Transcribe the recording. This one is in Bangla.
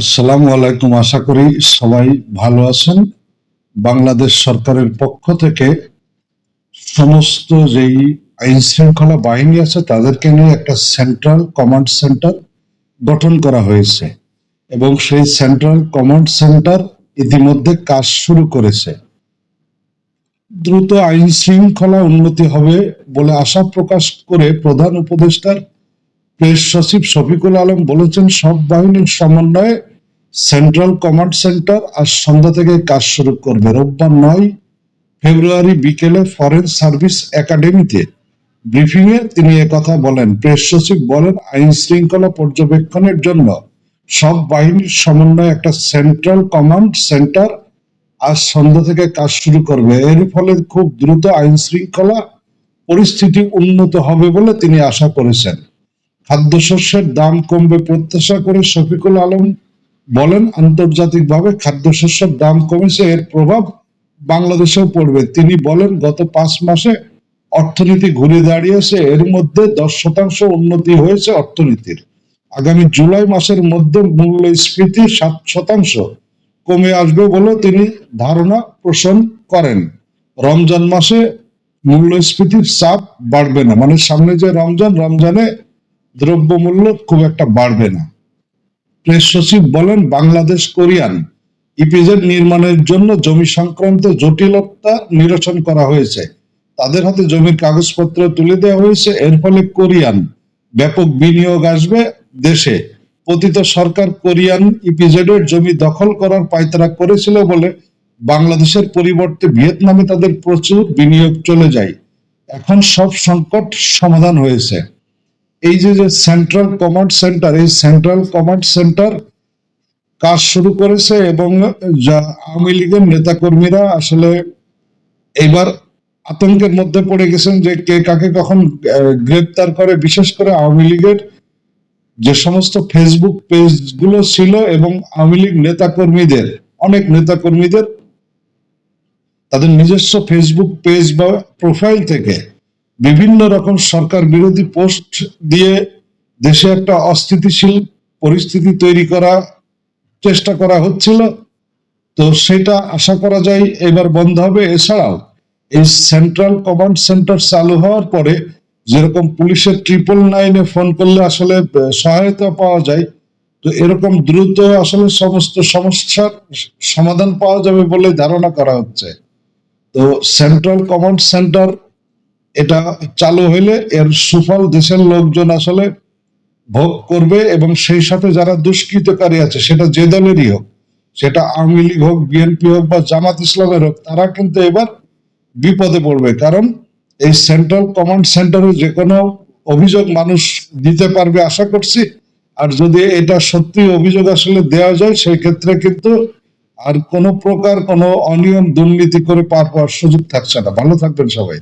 আসসালামু আলাইকুম। আশা করি সবাই ভালো আছেন। বাংলাদেশ সরকারের পক্ষ থেকে সমস্ত যেই আইন শৃঙ্খলা বাহিনী আছে, তাদেরকে নিয়ে একটা সেন্ট্রাল কমান্ড সেন্টার গঠন করা হয়েছে এবং সেই সেন্ট্রাল কমান্ড সেন্টার ইতিমধ্যে কাজ শুরু করেছে। দ্রুত আইন শৃঙ্খলা উন্নতি হবে বলে আশা প্রকাশ করে প্রধান উপদেষ্টার প্রেস সচিব শফিকুল আলম বলেছেন, সব বাহিনীর সমন্বয়ে সেন্ট্রাল কমান্ড সেন্টার আজ সন্ধ্যা থেকে কাজ শুরু করবে। রোববার নয় ফেব্রুয়ারি বিকেলে ফরেন সার্ভিস একাডেমিতে ব্রিফিং এ তিনি একথা বলেন। প্রেস সচিব বলেন, আইন শৃঙ্খলা পর্যবেক্ষণের জন্য সব বাহিনীর সমন্বয়ে একটা সেন্ট্রাল কমান্ড সেন্টার আজ সন্ধ্যা থেকে কাজ শুরু করবে। এর ফলে খুব দ্রুত আইন শৃঙ্খলা পরিস্থিতি উন্নত হবে বলে তিনি আশা করেছেন। খাদ্যশস্যের দাম কমবে প্রত্যাশা করে শফিকুল আলম বলেন, আন্তর্জাতিকভাবে খাদ্যশস্যের দাম কমেছে, এর প্রভাব বাংলাদেশেও পড়বে। তিনি বলেন, গত পাঁচ মাসে অর্থনীতি ঘুরে দাঁড়িয়েছে, এর মধ্যে দশ শতাংশ উন্নতি হয়েছে অর্থনীতির। আগামী জুলাই মাসের মধ্যে মূল্যস্ফীতি সাত শতাংশ কমে আসবে বলে তিনি ধারণা পোষণ করেন। রমজান মাসে মূল্যস্ফীতির চাপ বাড়বে না মানে সামনে যে রমজান, রমজানে দ্রব্যমূল্য খুব একটা বাড়বে না। প্রেস সচিব বলেন, বাংলাদেশ, কোরিয়ান ইপিজেড নির্মাণের জন্য জমি সংক্রান্ত জটিলতা নিরসন করা হয়েছে। তাদের হাতে জমির কাগজপত্র তুলে দেওয়া হয়েছে। এর ফলে কোরিয়ান ব্যাপক বিনিয়োগ আসবে দেশে। পতিত সরকার কোরিয়ান ইপিজেডের জমি দখল করার পায়তারা করেছিল বলে বাংলাদেশের পরিবর্তে ভিয়েতনামে তাদের প্রচুর বিনিয়োগ চলে যায়। এখন সব সংকট সমাধান হয়েছে। এই যে যে সেন্ট্রাল কমান্ড সেন্টার এই সেন্ট্রাল কমান্ড সেন্টার কাজ শুরু করেছে এবং আওয়ামী লীগের নেতাকর্মীরা আসলে এবার আতঙ্কের মধ্যে পড়ে গেছেন যে কে কাকে কখন গ্রেপ্তার করে, বিশেষ করে আওয়ামী লীগের যে সমস্ত ফেসবুক পেজগুলো ছিল এবং আওয়ামী লীগ নেতাকর্মীদের, অনেক নেতাকর্মীদের, তাদের নিজস্ব ফেসবুক পেজ বা প্রোফাইল থেকে বিভিন্ন রকম সরকার বিরোধী পোস্ট দিয়ে দেশে একটা অস্থিতিশীল পরিস্থিতি তৈরি করা চেষ্টা করা হচ্ছিল। তো সেটা আশা করা যায় এবার বন্ধ হবে। এছাড়াও এই সেন্ট্রাল কমান্ড সেন্টার চালু হওয়ার পরে যেরকম পুলিশের ট্রিপল নাইনে ফোন করলে আসলে সহায়তা পাওয়া যায়, তো এরকম দ্রুত আসলে সমস্ত সমস্যার সমাধান পাওয়া যাবে বলে ধারণা করা হচ্ছে। তো সেন্ট্রাল কমান্ড সেন্টার এটা চালু হইলে এর সুফল দেশের লোকজন আসলে ভোগ করবে এবং সেই সাথে যারা দুষ্কৃতকারী আছে, সেটা যে দলেরই হোক, সেটা আওয়ামী লীগ হোক, বিএনপি হোক বা জামাত ইসলামের হোক, তারা কিন্তু এবার বিপদে পড়বে। কারণ এই সেন্ট্রাল কমান্ড সেন্টারে যে কোনো অভিযোগ মানুষ দিতে পারবে আশা করছি। আর যদি এটা সত্যি অভিযোগ আসলে দেওয়া যায়, সেই ক্ষেত্রে কিন্তু আর কোনো প্রকার কোনো অনিয়ম দুর্নীতি করে পার পাওয়ার সুযোগ থাকছে না। ভালো থাকবেন সবাই।